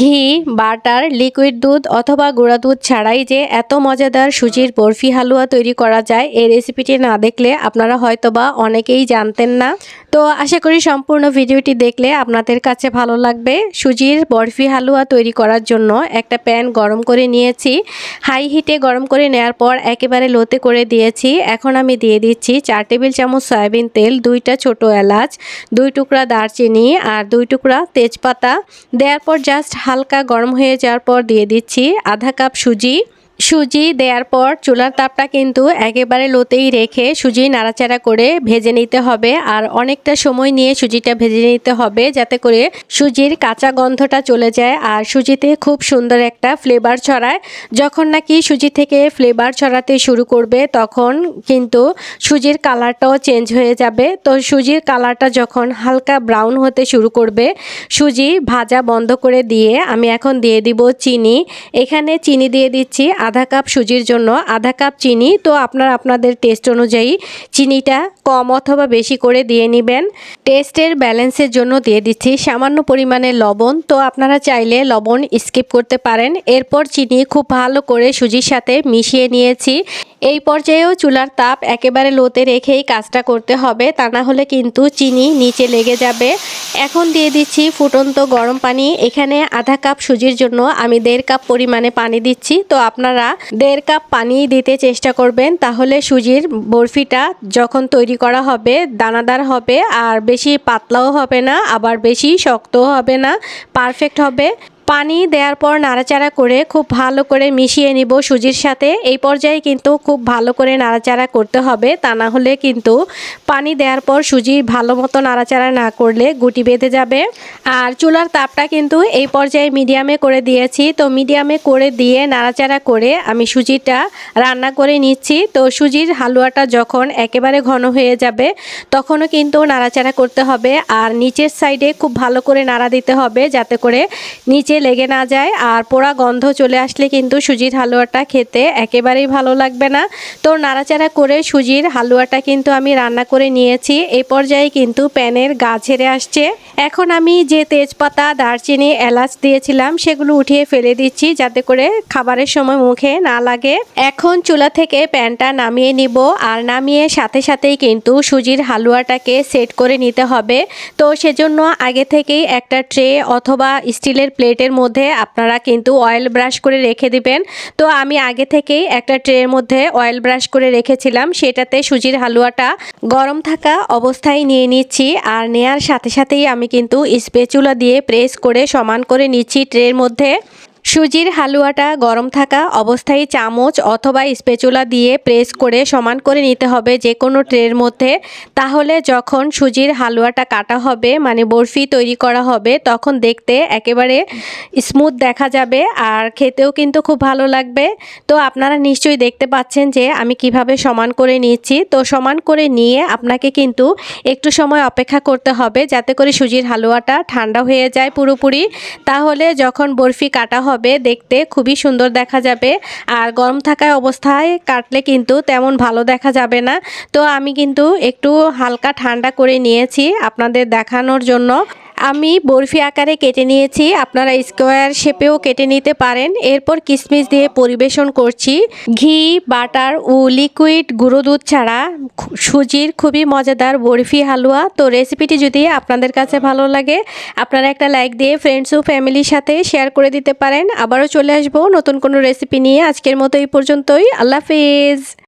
ঘি, butter, liquid দুধ অথবা গুঁড়া দুধ ছাড়াই যে এত মজাদার সুজির বরফি হালুয়া তৈরি করা যায়, এই রেসিপিটি না দেখলে আপনারা হয়তোবা অনেকেই জানতেন না। তো আশা করি সম্পূর্ণ ভিডিওটি দেখলে আপনাদের কাছে ভালো লাগবে। সুজির বরফি হালুয়া তৈরি করার জন্য একটা প্যান গরম করে নিয়েছি। হাই হিটে গরম করে নেওয়ার পর একেবারে লোতে করে দিয়েছি। এখন আমি দিয়ে দিচ্ছি চার টেবিল চামচ সয়াবিন তেল, দুইটা ছোট এলাচ, দুই টুকরা দারচিনি আর দুই টুকরা তেজপাতা। দেওয়ার পর জাস্ট হালকা গরম হয়ে যাওয়ার পর দিয়ে দিচ্ছি আধা কাপ সুজি। সুজি দেওয়ার পর চুলার তাপটা কিন্তু একেবারে লোতেই রেখে সুজি নাড়াচাড়া করে ভেজে নিতে হবে আর অনেকটা সময় নিয়ে সুজিটা ভেজে নিতে হবে যাতে করে সুজির কাঁচা গন্ধটা চলে যায় আর সুজিতে খুব সুন্দর একটা ফ্লেভার ছড়ায়। যখন নাকি সুজি থেকে ফ্লেভার ছড়াতে শুরু করবে তখন কিন্তু সুজির কালারটাও চেঞ্জ হয়ে যাবে। তো সুজির কালারটা যখন হালকা ব্রাউন হতে শুরু করবে, সুজি ভাজা বন্ধ করে দিয়ে আমি এখন দিয়ে দিব চিনি। এখানে চিনি দিয়ে দিচ্ছি আধা কাপ সুজির জন্য আধা কাপ চিনি। তো আপনারা আপনাদের টেস্ট অনুযায়ী চিনিটা কম অথবা বেশি করে দিয়ে নেবেন। টেস্টের ব্যালেন্সের জন্য দিয়ে দিচ্ছি সামান্য পরিমাণে লবণ। তো আপনারা চাইলে লবণ স্কিপ করতে পারেন। এরপর চিনি খুব ভালো করে সুজির সাথে মিশিয়ে নিয়েছি। এই পর্যায়েও চুলার তাপ একেবারে লোতে রেখেই কাজটা করতে হবে। তা না হলে কিন্তু চিনি নিচে লেগে যাবে। এখন দিয়ে দিচ্ছি ফুটন্ত গরম পানি। এখানে আধা কাপ সুজির জন্য আমি দেড় কাপ পরিমাণে পানি দিচ্ছি। তো আপনারা দেড় কাপ পানি দিতে চেষ্টা করবেন, তাহলে সুজির বরফিটা যখন তৈরি করা হবে, দানাদার হবে, আর বেশি পাতলাও হবে না, আবার বেশি শক্তও হবে না, পারফেক্ট হবে। পানি দেওয়ার পর নাড়াচাড়া করে খুব ভালো করে মিশিয়ে নিব সুজির সাথে। এই পর্যায়ে কিন্তু খুব ভালো করে নাড়াচাড়া করতে হবে। তা না হলে কিন্তু পানি দেওয়ার পর সুজি ভালো মতো নাড়াচাড়া না করলে গুটি বেঁধে যাবে। আর চুলার তাপটা কিন্তু এই পর্যায়ে মিডিয়ামে করে দিয়েছি। তো মিডিয়ামে করে দিয়ে নাড়াচাড়া করে আমি সুজিটা রান্না করে নিচ্ছি। তো সুজির হালুয়াটা যখন একেবারে ঘন হয়ে যাবে, তখনও কিন্তু নাড়াচাড়া করতে হবে। আর নিচের সাইডে খুব ভালো করে নাড়া দিতে হবে, যাতে করে নিচে লেগে না যায়। আর পোড়া গন্ধ চলে আসলে কিন্তু সুজির হালুয়াটা খেতে একেবারেই ভালো লাগবে না। তো নাড়াচাড়া করে সুজির হালুয়াটা কিন্তু আমি রান্না করে নিয়েছি। এই পর্যায়ে কিন্তু প্যানের গা ছেড়ে আসছে। এখন আমি যে তেজপাতা, দারচিনি, এলাচ দিয়েছিলাম সেগুলো উঠিয়ে ফেলে দিচ্ছি যাতে করে খাবারের সময় মুখে না লাগে। এখন চুলা থেকে প্যানটা নামিয়ে নিব। আর নামিয়ে সাথে সাথেই কিন্তু সুজির হালুয়াটাকে সেট করে নিতে হবে। তো সেজন্য আগে থেকেই একটা ট্রে অথবা স্টিলের প্লেটের মধ্যে আপনারা কিন্তু অয়েল ব্রাশ করে রেখে দিবেন। তো আমি আগে থেকেই একটা ট্রের মধ্যে অয়েল ব্রাশ করে রেখেছিলাম। সেটাতে সুজির হালুয়াটা গরম থাকা অবস্থায় নিয়ে নিচ্ছি। আর নেয়ার সাথে সাথেই আমি কিন্তু স্পেচুলা দিয়ে প্রেস করে সমান করে নিচ্ছি ট্রের মধ্যে। সুজির হালুয়াটা গরম থাকা অবস্থায় চামচ অথবা স্পেচুলা দিয়ে প্রেস করে সমান করে নিতে হবে যে কোনো ট্রের মধ্যে। তাহলে যখন সুজির হালুয়াটা কাটা হবে মানে বরফি তৈরি করা হবে, তখন দেখতে একেবারে স্মুথ দেখা যাবে আর খেতেও কিন্তু খুব ভালো লাগবে। তো আপনারা নিশ্চয়ই দেখতে পাচ্ছেন যে আমি কীভাবে সমান করে নিচ্ছি। তো সমান করে নিয়ে আপনাকে কিন্তু একটু সময় অপেক্ষা করতে হবে যাতে করে সুজির হালুয়াটা ঠান্ডা হয়ে যায় পুরোপুরি। তাহলে যখন বরফি কাটা হবে দেখতে খুবই সুন্দর দেখা যাবে। আর গরম থাকায় অবস্থায় কাটলে কিন্তু তেমন ভালো দেখা যাবে না। তো আমি কিন্তু একটু হালকা ঠান্ডা করে নিয়েছি আপনাদের দেখানোর জন্য। আমি বরফি আকারে কেটে নিয়েছি। আপনারা স্কোয়ার শেপেও কেটে নিতে পারেন। এরপর কিশমিশ দিয়ে পরিবেশন করছি। ঘি, বাটার ও লিকুইড গুঁড়ো দুধ ছাড়া সুজির খুবই মজাদার বরফি হালুয়া। তো রেসিপিটি যদি আপনাদের কাছে ভালো লাগে, আপনারা একটা লাইক দিয়ে ফ্রেন্ডস ও ফ্যামিলির সাথে শেয়ার করে দিতে পারেন। আবারও চলে আসব নতুন কোনো রেসিপি নিয়ে। আজকের মতো এই পর্যন্তই। আল্লাহ হাফিজ।